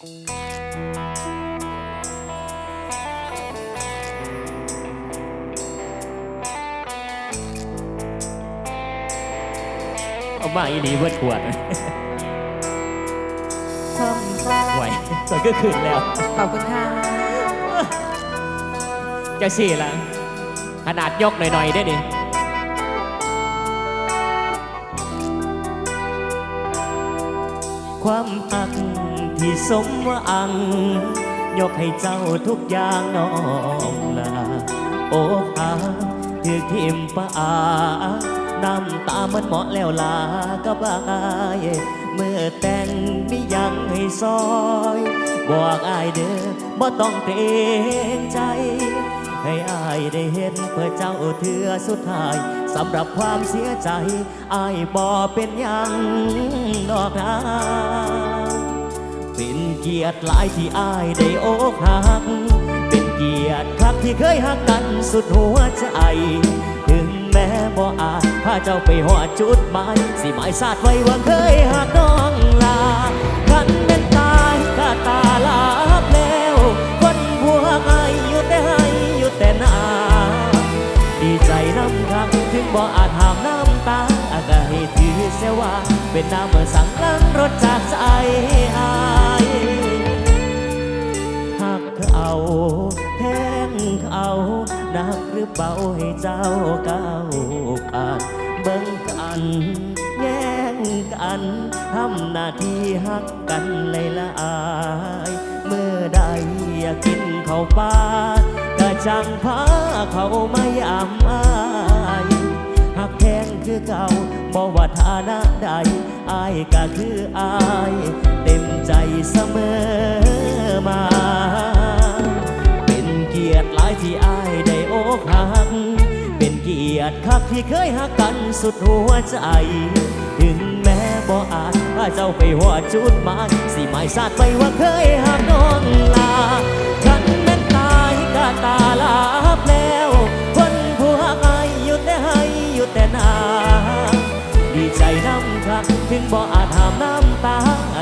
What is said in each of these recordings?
เอามาอีนีเวิร์ดขวดชมไหวสวยก็ขึ้นแล้ว ขอบคุณค่ะจะสี่ละขนาดยกหน่อยๆได้ดิ ความอักที่สมว่าอัง ยกให้เจ้าทุกอย่างน้องลาโอ้อาถือทิมปะอาน้ำตามันเหมาะแล้วลากับอายเมื่อแต่งมียังให้ซอย บอกอายเด้อบ่ต้องเกรงใจ ให้อายได้เห็นเพื่อเจ้าเถือสุดท้าย สำหรับความเสียใจอายบ่เป็นยังดอกนะเป็นเกียรติหลายที่อายได้อกหัก เป็นเกียรติครั้งที่เคยหักกันสุดหัวใจ ถึงแม้บ่อาจพาเจ้าไปหอดจุดหมาย สิหมายสาดไว้ว่าเคยหักน้อง บ่อาจห้ามน้ำตาก็ให้ถือเสียว่า เป็นน้ำเมื่อสั่งลังรถจากใจอายหักเขาแทงเขาหนักหรือเบาให้เจ้าก้าวผ่านเบิ่งกันแย่งกันทำหน้าที่หักกันเลยละอายเมื่อใดอยากกินข้าวปลากะจังพาเขาไมายามอาย คือเก่าบ่ว่าฐานะใดอายก็คืออาย เต็มใจเสมอมา เป็นเกียรติหลายที่อายได้โอกหัก เป็นเกียรติคักที่เคยหักกันสุดหัวใจ ถึงแม้บ่อาจพาเจ้าไปหัวจุดหมายสิหมายสาดไปว่าเคยหักน้องลาคันแม่นตายก็ตาลาแล้ว แต่นาดีใจน้ำครักถึงบ่อาจหามน้ำตา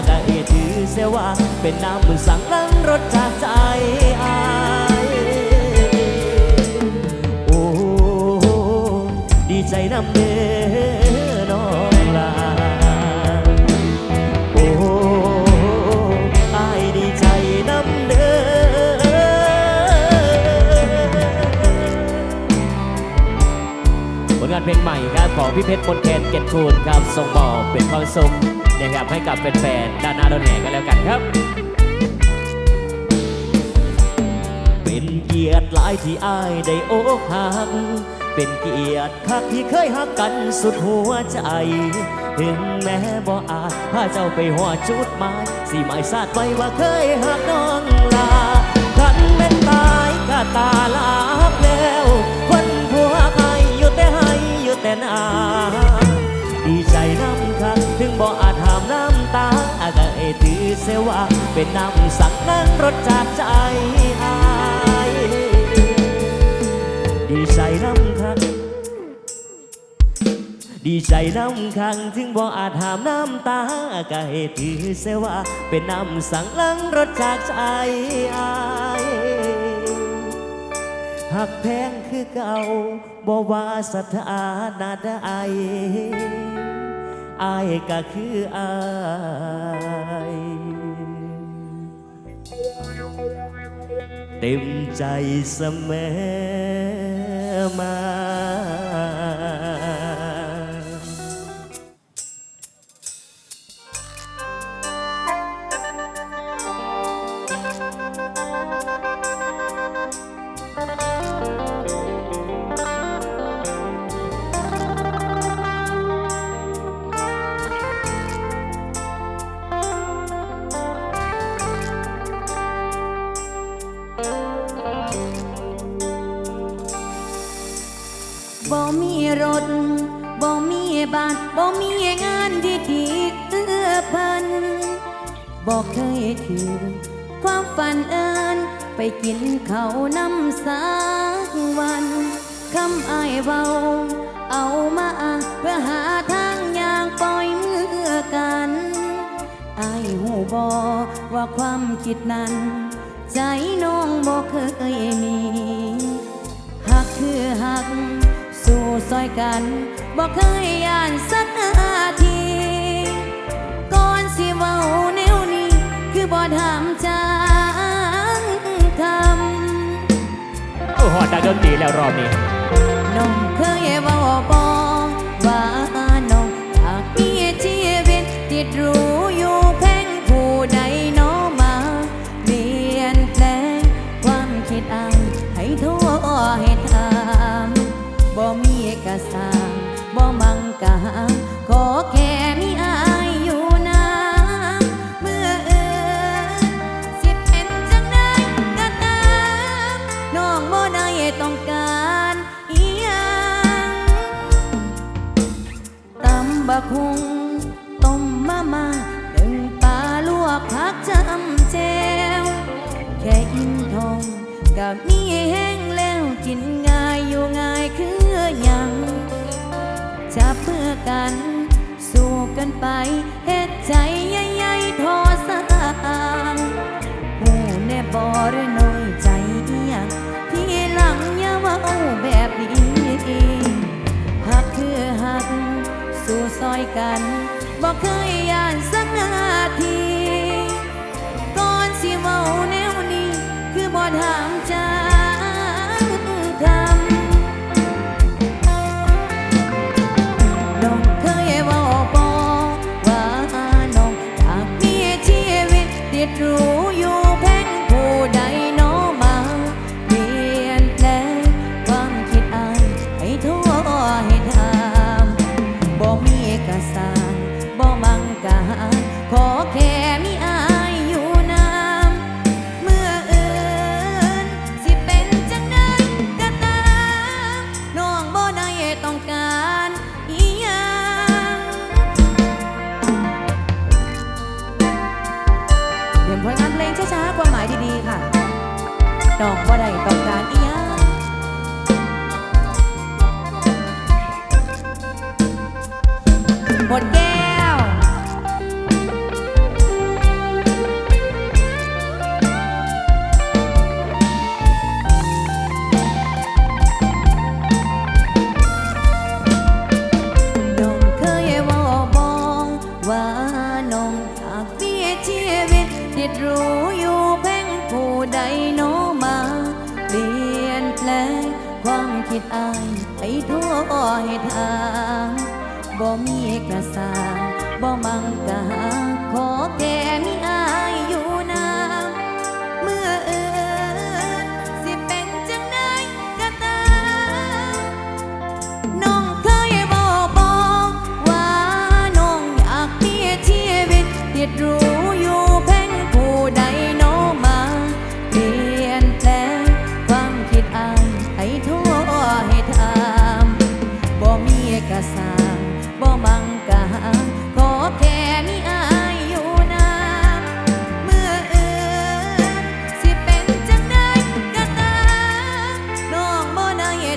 ก็เอถือเสียว่า เป็นน้ำมือสั่งลังรถจากใจอายโอ้ดีใจน้ำเด้ เพลงใหม่ครับของพี่เพชรมนเทนเกตคูณครับส่งมอบเป็นความสุขนะครับให้กับแฟนๆด้านหน้าด้านแหนกันแล้วกันครับ เป็นเกียรติหลายที่อายได้โอกหักเป็นเกียรติคักที่เคยหักกันสุดหัวใจถึงแม้บ่อาจพาเจ้าไปหัวจุดหมายสิหมายสาดไว้ว่าเคยหักน้องลาคันแม่นตายก็ตาลาบแล้ว แต่นาดีใจน้ำคักถึงบ่อาจหามน้ำตาก็เอถือเสว่า เป็นน้ำสักนั้นรสจากใจอายดีใจน้ำคักดีใจน้ำคังถึงบ่อาจหามน้ำตาก็ให้ถือเสว่า เป็นน้ำสังลังรสจากใจอาย หักแพงคือเก่าบ่ว่าสถานะใดอายก็คืออายเต็มใจเสมอมา ถึงความฝันเอินไปกินเขาวน้ำสักวันคำอายเบา เอามาเพื่อหาทางอย่างปล่อยมือกันอายหูบอว่าความคิดนั้น ใจน้องบอกเคยมีหักคือหัก สู่ซอยกันบอกเคยย่านสักนา คือบ่ถามจางคำโอ้หอดดังดนตรีแล้วรอบนี้ น้องเคยเว่าบำบักหุงต้มมามาดึงปลาลวกผักจำแจวแค่อินทองกับมีแห้งแล้วกินง่ายอยู่ง่ายคือหยังจับเพื่อกัน สู้กันไปเฮ็ดใจใหญ่ๆทอสางหูแน่บ่หรือน้อยใจเอียงที่หลังอย่าเว้าแบบนี้ สู่ซอยกันบอกเคยย่านสักนาที ก่อนสิเมาแนวนี้คือบ่ถาม ทางบ่มีกระสางบ่มังกา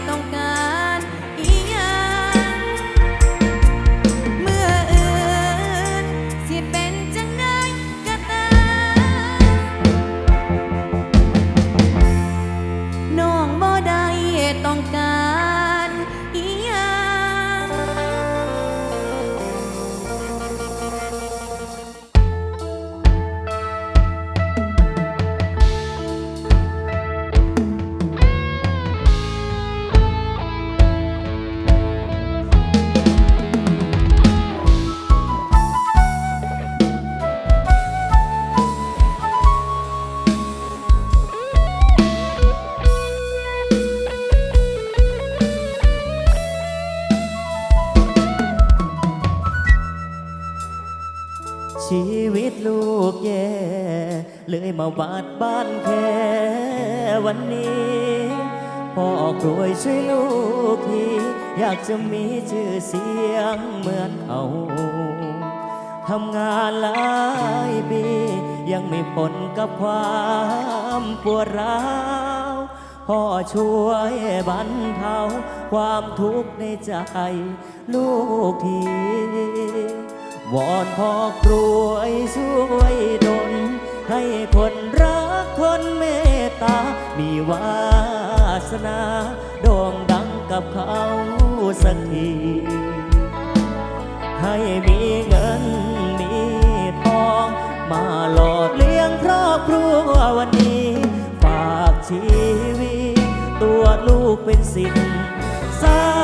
ต้องการ มาบาดบ้านแค่วันนี้พ่อกรวยช่วยลูกทีอยากจะมีชื่อเสียงเหมือนเขาทำงานหลายปียังไม่ผลกับความปวดร้าวพ่อช่วยบรรเทาความทุกข์ในใจลูกทีวอนพ่อกรวยช่วยดล ให้คนรักคนเมตตา มีวาสนาโด่งดังกับเขาสักที ให้มีเงินมีทอง มาหล่อเลี้ยงครอบครัววันนี้ ฝากชีวิต ตัวลูกเป็นสิทธิ์สา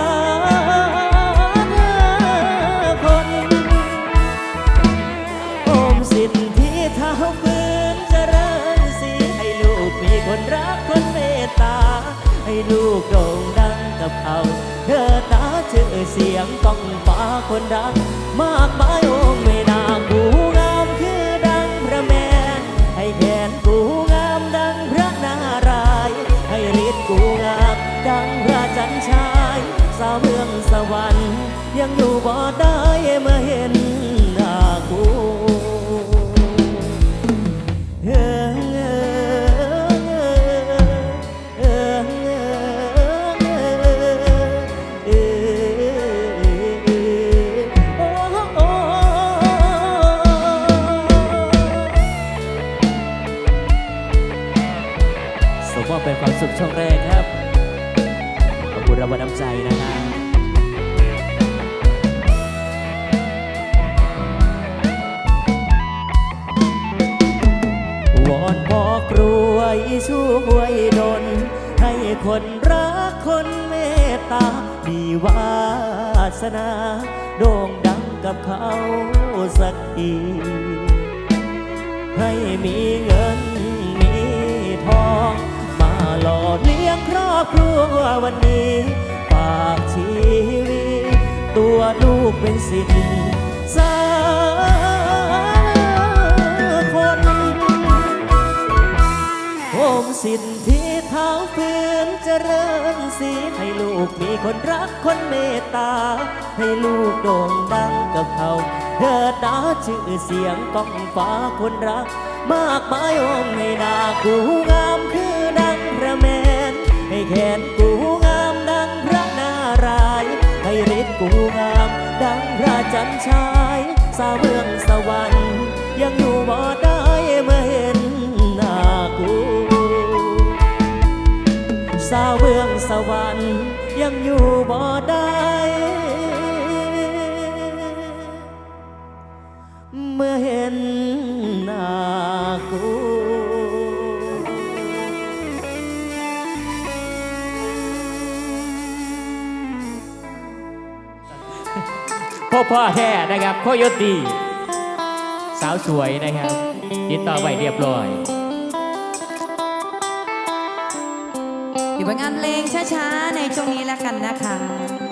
ลูกโด่งดังกับเขาเธอตาชื่อเสียงก้องฟ้าคนรัก มากมายอ้ไม่น่ากูงามคือดังพระแมน ให้แขนกูงามดังพระนารายณ์ให้ฤทธิ์กูงามดังพระจันทร์ชาย สาวเมืองสวรรค์ยังอยู่บ่ได้เมื่อเห็น สมว่าเป็นความสุขช่วงแรกครับ ขอบคุณรางวัลน้ำใจนะครับวอนพ่อกรวยช่วยดลให้คนรักคนเมตตา มีวาสนา โด่งดังกับเขาสักทีให้มีเงินมีทอง หล่อเลี้ยงครอบครัววันนี้ฝากชีวิตตัวลูกเป็นสิทธิ์สาคนโอมสิที่เท้าฝืนเจริญสีให้ลูกมีคนรักคนเมตตา ให้ลูกโด่งดังกับเขาเถิดดาชื่อเสียงก้องฟ้าคนรัก มากมายองให้หนากูงามค ให้แขนกูงามดังพระนารายณ์ให้ฤทธิ์กูงามดังพระจันทร์ชายสาวเมืองสวรรค์ยังอยู่บ่ได้เมื่อเห็นหน้ากูสาวเมืองสวรรค์ยังอยู่บ่ได้ พ่อพ่อแท้นะครับโคโยตีสาวสวยนะครับติดต่อไว้เรียบร้อยอยู่บนงานเพลงช้าๆ ในช่วงนี้แล้วกันนะคะ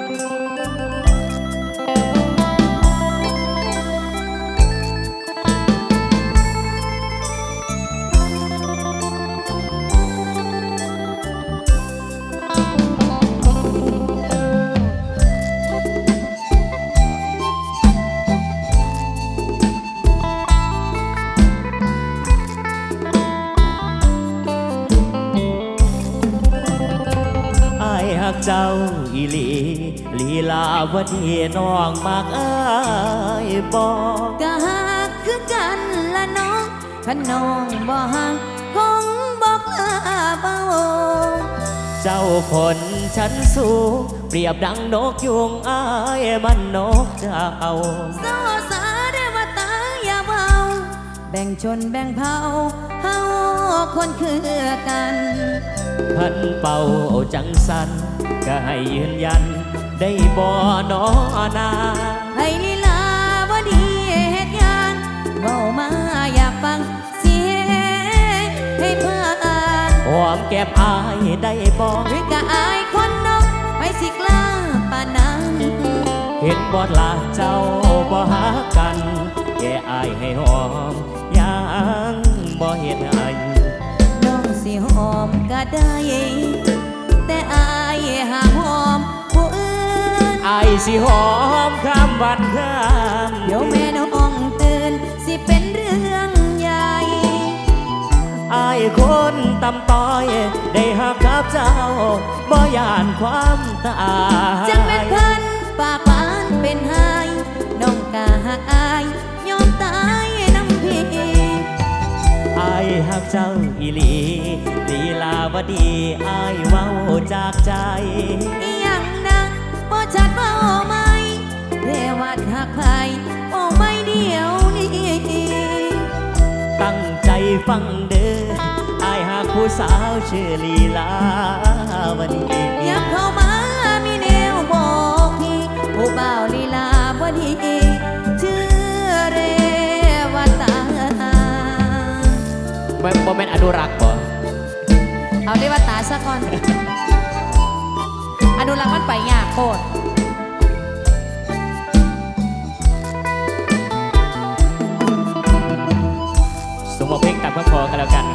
เจ้าอีหลีลีลาวดีน้องมากอายบอกก็หักคือกันละน้องขนองบ่หักคงบอกลาเบาเจ้าคนชั้นสูงเปรียบดังนกยุงอายมันนกเจ้าเศร้าสาเดวตาอย่าเบาแบ่งชนแบ่งเผ่าเฮา คนคือกันพันเป่าจังสันก็ให้ยืนยัน ได้บ่นอนาให้ลีลาวดีเฮ็ดหยังเบามาอยากฟังเสียงให้เพื่อนหอมแก้มอายได้บ่หรือกะอายคนนกไปสิกล้าปานนั้นเห็นบ่ลาเจ้าบ่หากันแก่อายให้หอมยังบ่เห็นอายน้องสิหอ มก็ได้ แต่อายห้ามหอมผู้อื่นอายสิหอมข้ามวันข้ามเดี๋ยวแม่น้องตื่นสิเป็นเรื่องใหญ่อายคนตำต้อย ได้หักกับเจ้าบ่ยานความตายจังเป็นเพันปากหวานเป็นไห้น้องกกะหักอาย อายหักเจ้าอีหลีลีลาวดีอายเว้าจากใจอีหยังนะบ่ชัดว่าโอ้ไหมเรวัดหักไผโอ้ไม่เดียวนี้ตั้งใจฟังเด้ออายหักผู้สาวชื่อลีลาวดีอยับเข้ามา บ่บ่แม่นอนุรักษ์บ่เอาเรวตาซะก่อน อนุรักษ์มันไปยากโคตรสมมติเพลงตามคำขอกันแล้วกันครับน้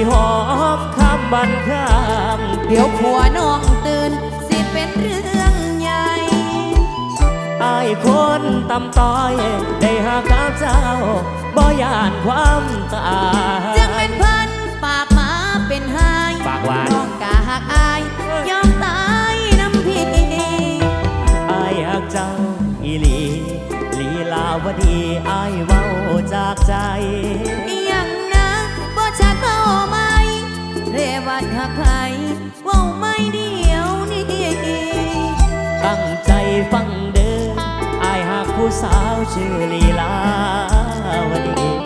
สิหอมข้ามบันข้ามเดี๋ยวผัวน้องตื่น สิเป็นเรื่องใหญ่ อายคนตำต้อย ได้หากกับเจ้าบ่ยานความตายจึงเป็นเพันปากหมาเป็นหายปากหวาน น้องกะหักอาย ยอมตายน้ำพี่อายหักเจ้าอีหลีลีลาวดีอายเว้าจากใจ อี ไหมเรวัดหักไผเว้าไม่เดียวนี้ตั้งใจฟังเดินอายหักผู้สาวชื่อลีลาวดี